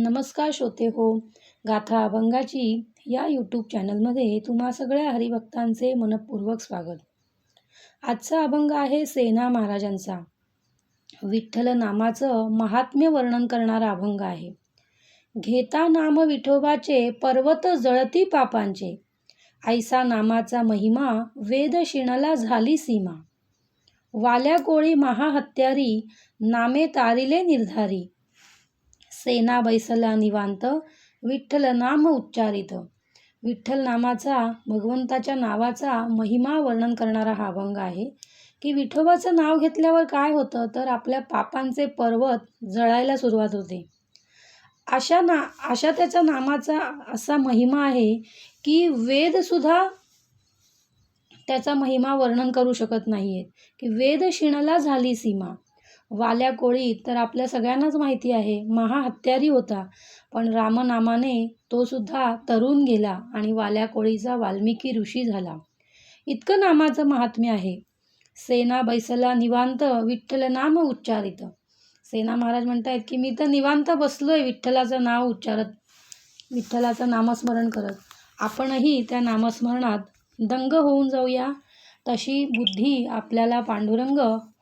नमस्कार श्रोते हो गाथा अभंगाची या यूट्यूब चॅनलमध्ये तुम्हा सगळ्या हरिभक्तांचे मनपूर्वक स्वागत. आजचा अभंग आहे सेना महाराजांचा. विठ्ठल नामाचं महात्म्य वर्णन करणारा अभंग आहे. घेता नाम विठोबाचे पर्वत जळती पापांचे. ऐसा नामाचा महिमा वेद शिणला झाली सीमा. वाल्या कोळी महाहत्यारी नामे तारिले निर्धारी. सेना बैसला निवांत विठ्ठल नाम उच्चारित. विठ्ठल नामाचा भगवंताच्या नावाचा महिमा वर्णन करणारा हा अभंग आहे. की विठोबाचं नाव घेतल्यावर काय होतं? तर आपल्या पापांचे पर्वत जळायला सुरुवात होते. अशा ना अशा त्याच्या नामाचा असा महिमा आहे की वेदसुद्धा त्याचा महिमा वर्णन करू शकत नाही आहेत की वेद शिणला झाली सीमा. वाल्या कोळी तर आपल्या सगळ्यांनाच माहिती आहे. महाहत्यारी होता. पण रामनामाने तो सुद्धा तरुण गेला आणि वाल्या कोळीचा वाल्मिकी ऋषी झाला. इतकं नामाचं महात्म्य आहे. सेना बैसला निवांत विठ्ठल नाम उच्चारित. सेना महाराज म्हणतायत की मी तर निवांत बसलोय विठ्ठलाचं नाव उच्चारत विठ्ठलाचं नामस्मरण करत. आपणही त्या नामस्मरणात दंग होऊन जाऊया. तशी बुद्धी आपल्याला पांडुरंग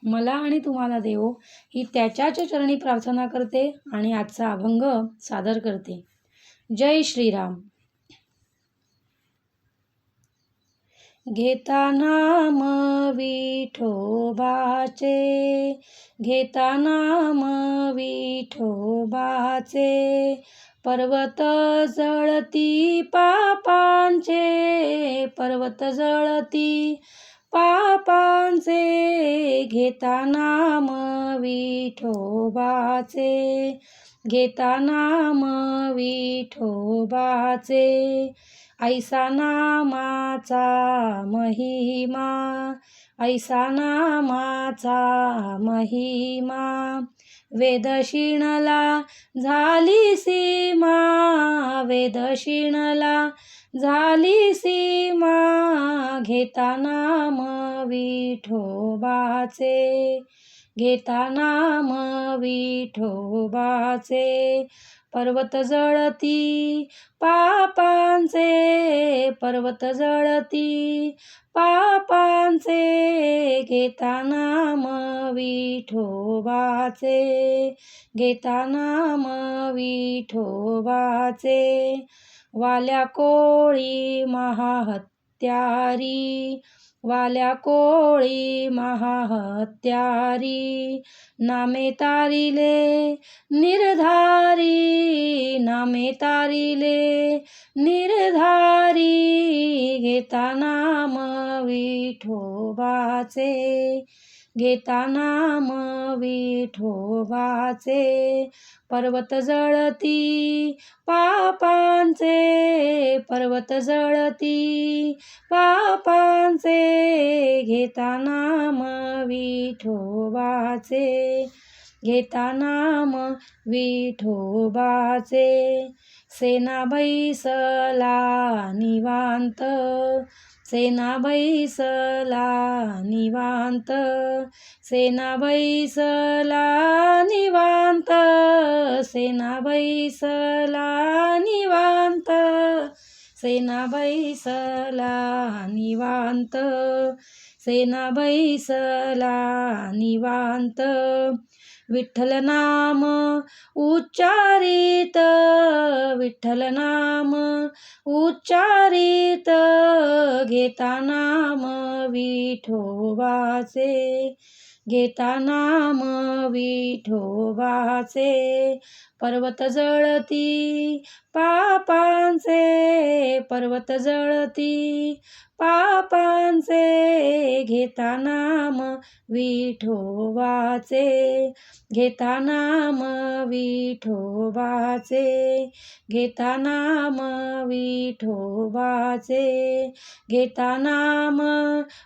मला आणि तुम्हाला देवो ही त्याच्याच चरणी प्रार्थना करते आणि आजचा अभंग सादर करते. जय श्रीराम. घेता नाम विठोबाचे घेता नाम विठोबाचे पर्वत जळती पापांचे पर्वत जळती पापांचे घेता नाम विठोबाचे. घेता नाम विठोबाचे. ऐसा नामाचा महिमा ऐसा नामाचा महिमा. वेदशिणला झाली सीमा वेदशिणला झाली सीमा घेता नाम विठोबाचे. घेता नाम विठोबाचे. पर्वत जळती पापांचे. पर्वत जळती पापांचे घेता नाम विठोबाचे घेता नाम विठोबाचे. वाल्या कोळी महाहत्यारी वाल्या कोळी महाहत्यारी नामे तारिले निर्धारी नामे तारिले निर्धारी घेता नाम विठोबाचे घेता नाम विठोबाचे पर्वत जळती पापांचे पर्वत जळती पापांचे घेता नाम विठोबाचे. घेता नाम विठोबाचे. सेना बैसला निवांत. सेना बैसला निवांत. सेना बैसला निवांत. सेना बैसला निवांत. सेना बैसला निवांत. सेना बैसला निवांत विठ्ठल नाम उच्चारित विठ्ठल नाम उच्चारित घेता नाम विठोबाचे घेता नाम विठोबाचे. पर्वत जळती पापांचे पर्वत जळती पापांचे. घेता नाम विठोबाचे घेता नाम विठोबाचे. घेता नाम विठोबाचे घेता नाम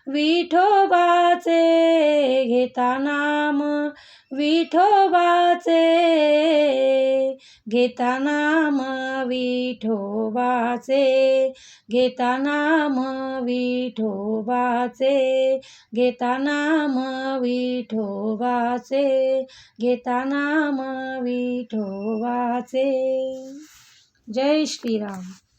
विठोबाचे. घेता घेता नाम विठोबाचे घेता नाम विठोबाचे घेता नाम विठोबाचे घेता नाम विठोबाचे घेता नाम विठोबाचे जय श्रीराम.